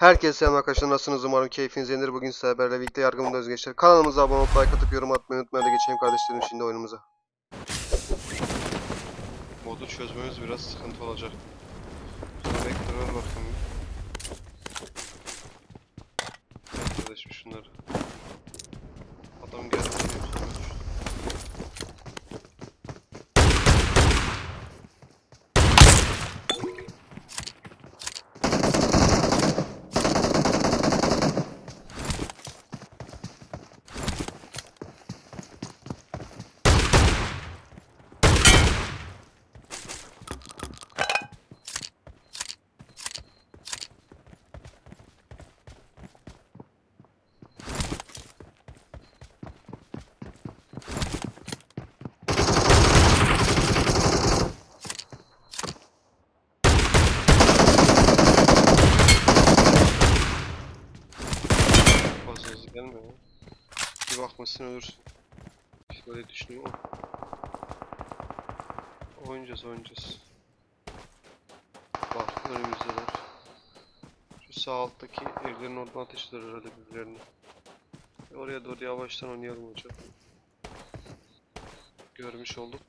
Herkese selam arkadaşlar nasılsınız umarım keyfiniz yerindedir. Bugün sizlerle birlikte yargımında özgeçler. Kanalımıza abone olup like atıp yorum atmayı unutmayın. Hadi geçelim kardeşlerim şimdi oyunumuza. Modu çözmemiz biraz sıkıntı olacak. Ver bakayım. Arkadaşım şunları. Adam geldi. Fazla hızlı gelmiyor ya. Bakmasın ölürsün. İşte Böyle düşünüyorum. Oynayacağız oynayacağız. Bak önümüzdeler. Şu sağ alttaki evlerin oradan ateş eder herhalde birbirlerine. E, Oraya doğru yavaştan oynayalım hocam. Görmüş olduk.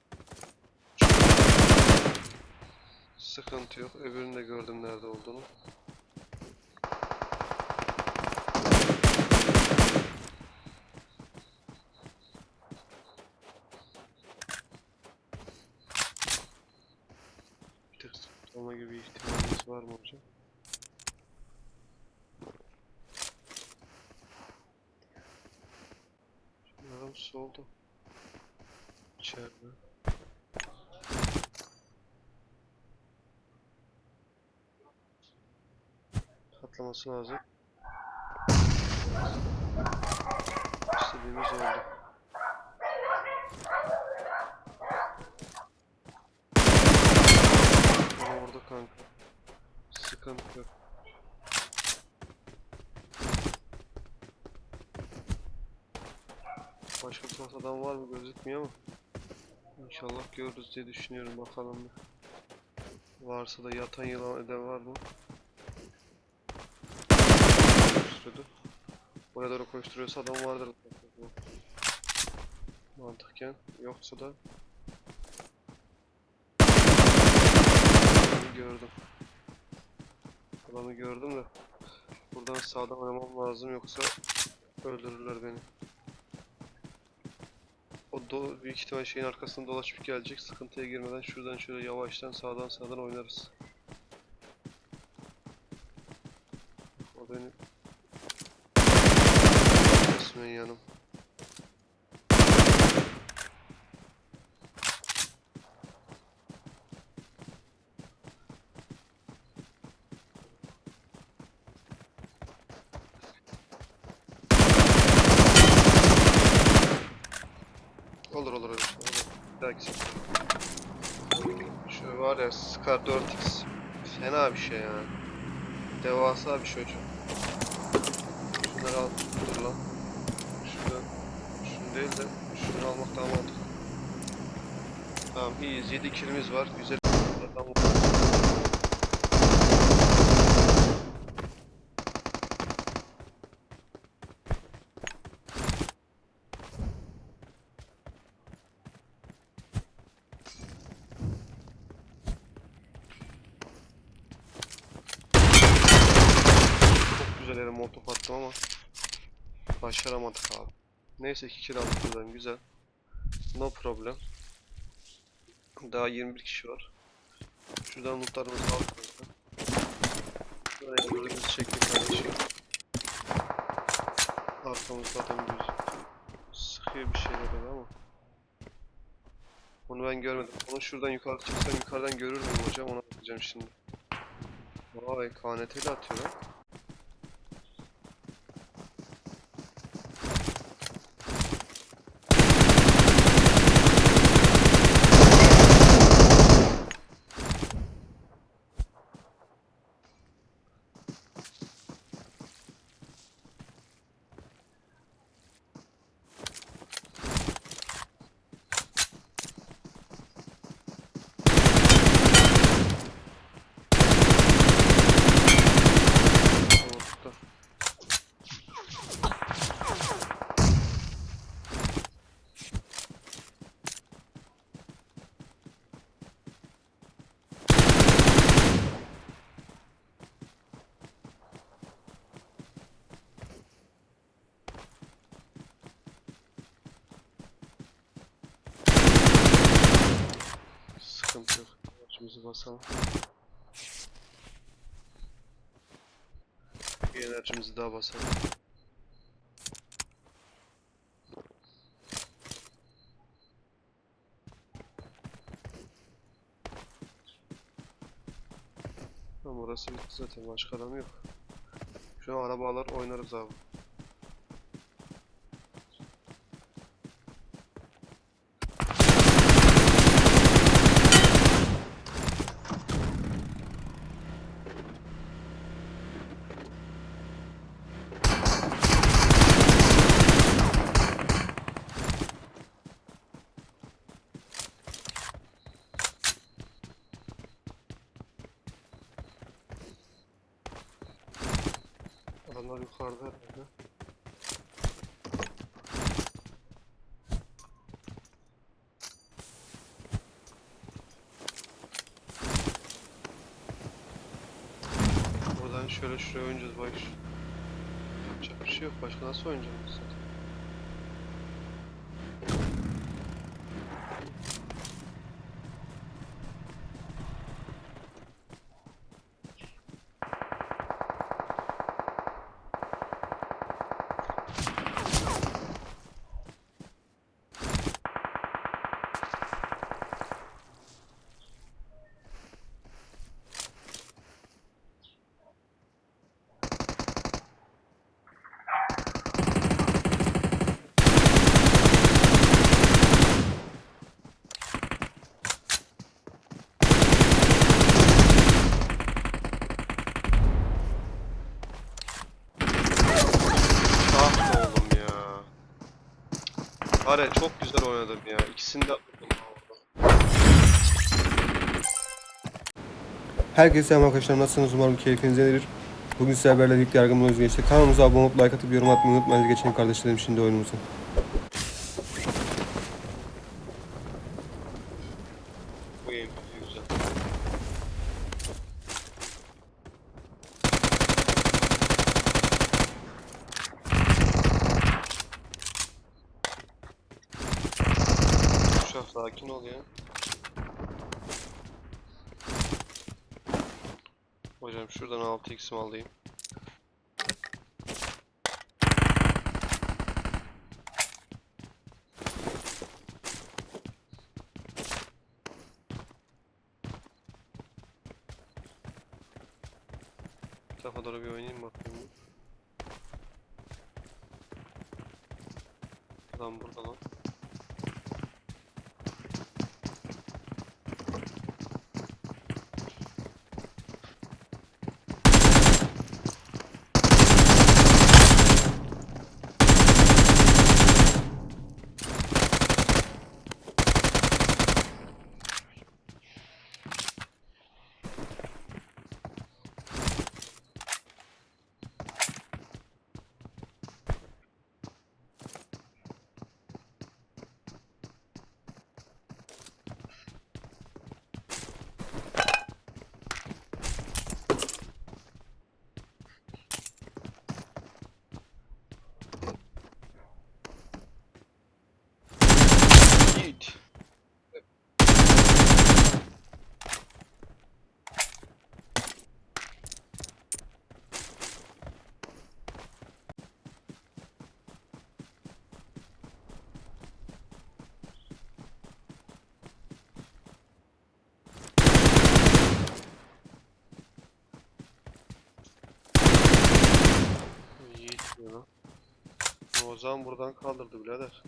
Sıkıntı yok. Öbürünü de gördüm nerede olduğunu. Bir tık tutulma gibi ihtimalimiz var mı hocam? Adam solda. İçeride. Patlaması lazım. İstediğimiz oldu. Bana vurdu kanka. Sıkıntı yok. Tarafta adam var mı gözükmüyor ama İnşallah görürüz diye düşünüyorum bakalım bir. Varsa da yatan yılan eden var mı? Koşturdu. Buraya doğru koşturuyorsa adam vardır. Mantıken yoksa da Adamı gördüm. Adamı gördüm de buradan sağdan oynamam lazım yoksa öldürürler beni. O do büyük ihtimal şeyin arkasında dolaşıp gelecek. Sıkıntıya girmeden şuradan şöyle yavaştan sağdan sağdan oynarız. O benim resmen yanım. Olur olur öyle şey sefer. Şu var ya Scar 4X fena bir şey ya. Devasa bir şey hocam. Şunları al dur lan. Şuradan şunu değil de şunu almak daha mantıklı. Tamam iyiyiz 7 kilimiz var. Güzel. Tamam. Çok güzel yere molotof attım ama başaramadık abi. Neyse 2 kill aldık buradan güzel. No problem. Daha 21 kişi var. Şuradan lootlarımızı aldık. zaten. Buraya gözümüzü çektik kardeşim. Arkamızda adam gözüktü. Sıkıyor bir şeyler ama. Onu ben görmedim. Onu şuradan yukarı çıksam yukarıdan görür müyüm hocam? Ona bakacağım şimdi. Vay KNT atıyor lan. Enerjimizi basalım. Bir enerjimizi daha basalım. Tamam orası bitti zaten başka adam yok. Şu an arabalar oynarız abi. Adamlar yukarıda herhalde. Buradan şöyle şuraya oynayacağız bak. Yapacak bir şey yok. Başka nasıl oynayacağız zaten? Ah be oğlum ya. Var ya çok güzel oynadım ya. İkisini de. Herkese selam arkadaşlar nasılsınız umarım keyfiniz iyidir. Bugün sizlerle birlikte yargımız geçti. Kanalımıza abone olup like atıp yorum atmayı unutmayın. Geçelim kardeşlerim şimdi oyunumuza. Bu iyi güzel. Uşak sakin ol ya. Hocam şuradan 6x'imi alayım. Bu tarafa doğru bir oynayayım bakayım. Adam burada lan. Zaman buradan kaldırdı birader.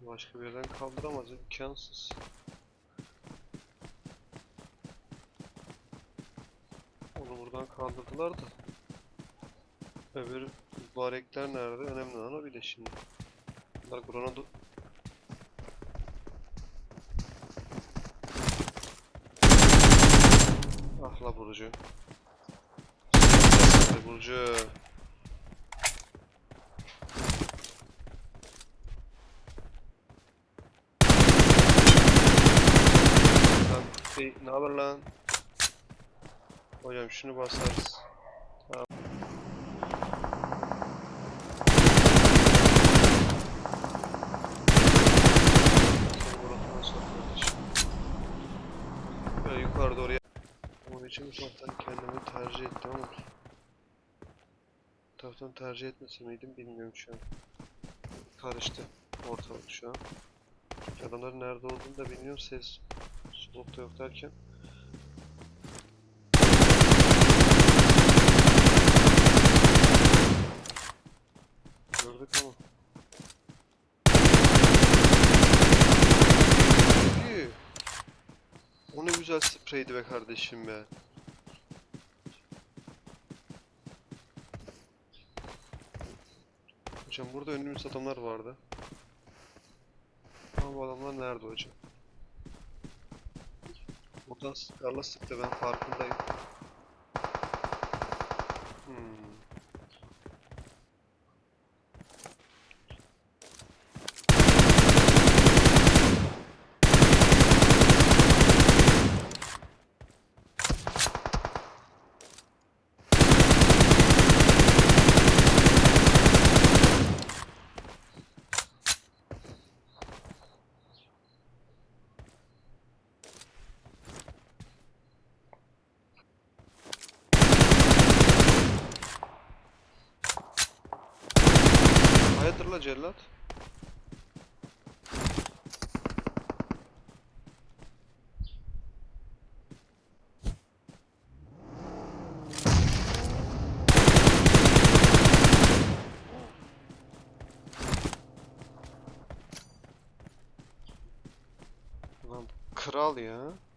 Başka bir yerden kaldıramaz imkansız. Onu buradan kaldırdılar da. Öbür mübarekler nerede? Önemli olan o bir de şimdi. Bunlar Granada... Ah Burcu. Burcu. Şey ne haber lan? Hocam şunu basarız. Tamam. Yukarı doğru. Onun için bu taraftan kendimi tercih ettim ama taraftan tercih etmese miydim bilmiyorum şu an. Karıştı ortalık şu an. Adamların nerede olduğunu da bilmiyorum. Ses da yok derken. Gördük ama. İyi. O ne güzel spreydi be kardeşim be. Hocam burada önümüzde adamlar vardı. Ama bu adamlar nerede hocam? Buradan sıkarla sıktı ben farkındayım. Hmm. Hayırdır la cellat? Lan kral ya.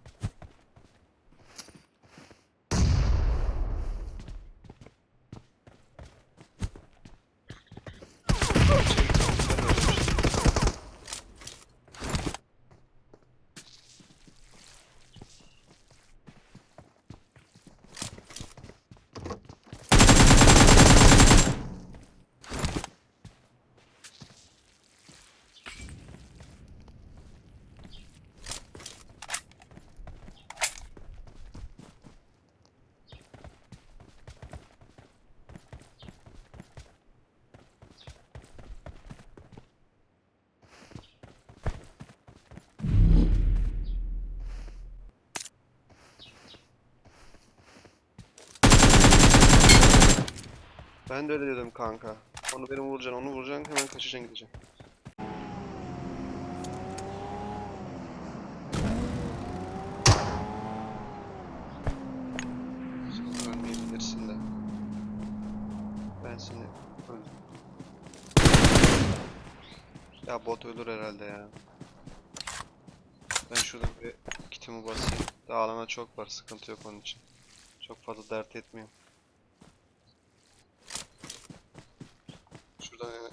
Ben de öyle dedim kanka. Onu benim vuracaksın, onu vuracaksın, hemen kaçacaksın gideceksin. Sen ölmeyebilirsin de. Ben seni. Ya bot ölür herhalde ya. Ben şurada bir kitimi basayım. Daha çok var, sıkıntı yok onun için. Çok fazla dert etmiyorum. Şuradan yani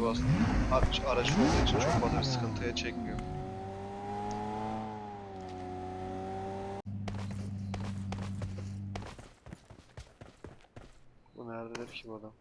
kitimizi bas. Araç, araç olduğu için çok fazla bir sıkıntıya çekmiyor. Bu nerededir ki bu adam?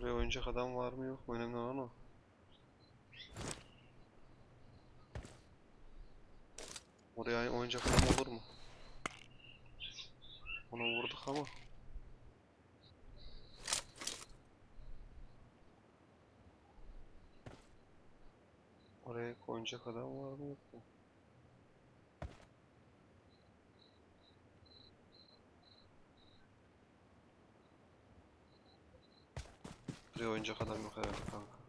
Buraya oyuncak adam var mı yok mu? Önemli olan o. Oraya oyuncak adam olur mu? Onu vurduk ama. Oraya oyuncak adam var mı yok mu? Buraya oyuncak adam yok herhalde kanka.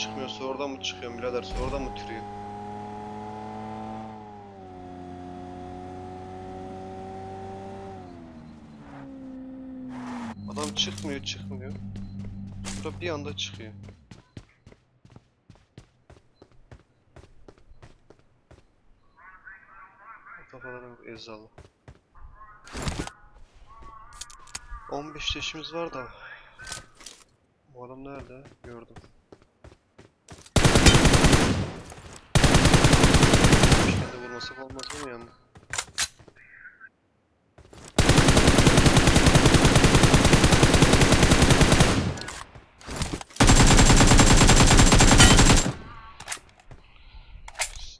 Çıkmıyor sonradan mı çıkıyor birader sonradan mı türüyor? Adam çıkmıyor çıkmıyor. Sonra bir anda çıkıyor. Kafalarım ezzalı. 15 leşimiz var da. Bu adam nerede? Gördüm. Vurmasak olmaz mı yani?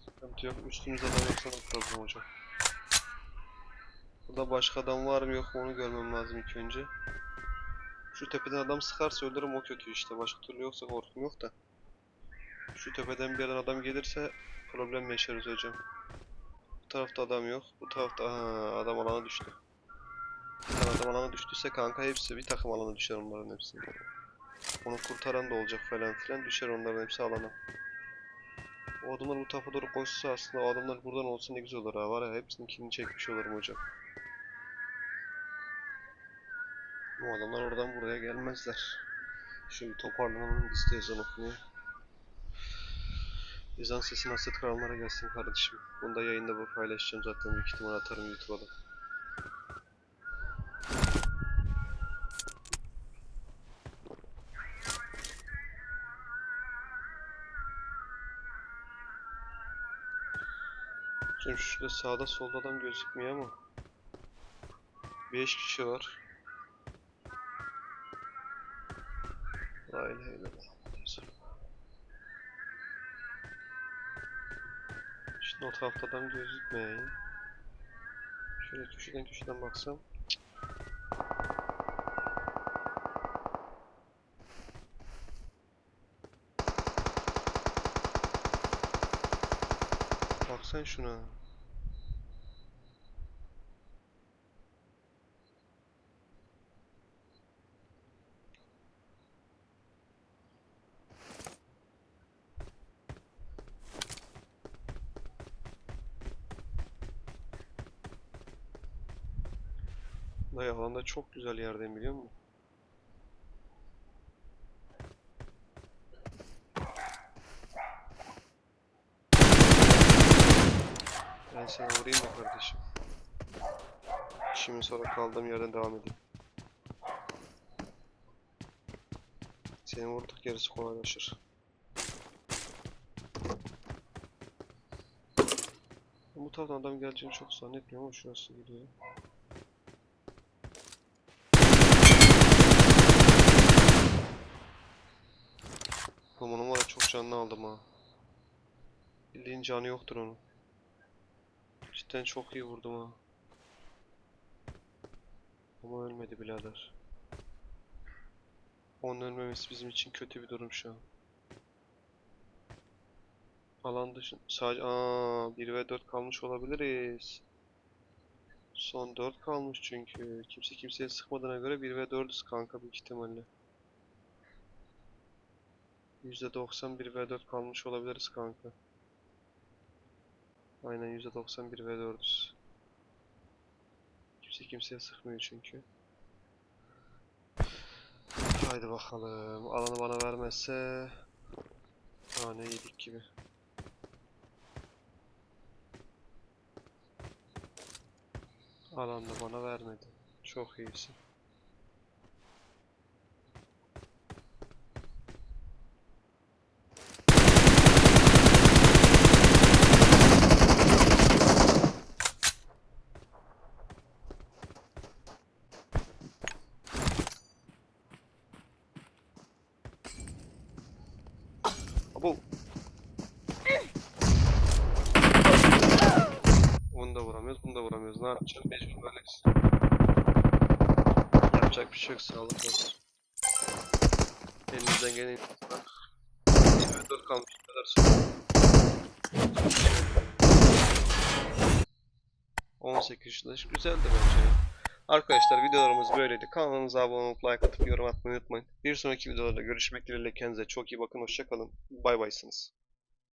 Sıkıntı yok. Üstümüzde adam yoksa problem hocam. Burada başka adam var mı yok mu onu görmem lazım ilk önce. Şu tepeden adam sıkarsa ölürüm o kötü işte. Başka türlü yoksa korkum yok da. Şu tepeden bir adam gelirse problem yaşarız hocam. Tarafta adam yok. Bu tarafta aha, adam alana düştü. Tane adam alana düştüyse kanka hepsi bir takım alana düşer onların hepsi. Onu kurtaran da olacak falan filan düşer onların hepsi alana. O adamlar bu tarafa doğru koşsa aslında o adamlar buradan olsa ne güzel olur ha var ya hepsinin kilini çekmiş olurum hocam. Bu adamlar oradan buraya gelmezler. Şöyle toparlanalım liste ezan okunuyor. Ezan sesi Hasret Krallara gelsin kardeşim. Bunu da yayında bu paylaşacağım zaten büyük ihtimal atarım YouTube'a da. Şimdi şurada sağda solda adam gözükmüyor ama 5 kişi var. La ilahe illallah. O tarafta adam gözükmüyor. Şöyle köşeden köşeden baksam. Bak sen şuna. Dayı alanda çok güzel yerdeyim biliyor musun? Ben seni vurayım mı kardeşim? Şimdi sonra kaldığım yerden devam edeyim. Seni vurduk gerisi kolaylaşır. Bu taraftan adam geleceğini çok zannetmiyorum ama şurası gidiyor. Oğlum onun var ya çok canını aldım ha. Bildiğin canı yoktur onun. Cidden çok iyi vurdum ha. Ama ölmedi birader. Onun ölmemesi bizim için kötü bir durum şu an. Alan dışı sadece aa 1 ve 4 kalmış olabiliriz. Son 4 kalmış çünkü. Kimse kimseye sıkmadığına göre 1 ve 4'üz kanka büyük ihtimalle. %91 ve 4 kalmış olabiliriz kanka. Aynen %91 ve 4'üz. Kimse kimseye sıkmıyor çünkü. Haydi bakalım. Alanı bana vermezse... Aa ne yedik gibi. Alan da bana vermedi. Çok iyisin. Abo. Onu da vuramıyoruz, bunu da vuramıyoruz. Ne yapacağız? Mecbur böyleyiz. Yapacak bir şey yok, sağlık olsun. Elimizden gelen insanlar. Evet, dört kalmış bu kadar sonra. 18 yaşında güzeldi bence. Arkadaşlar videolarımız böyleydi. Kanalımıza abone olup like atıp yorum atmayı unutmayın. Bir sonraki videolarda görüşmek dileğiyle kendinize çok iyi bakın. Hoşçakalın. Bay baysınız.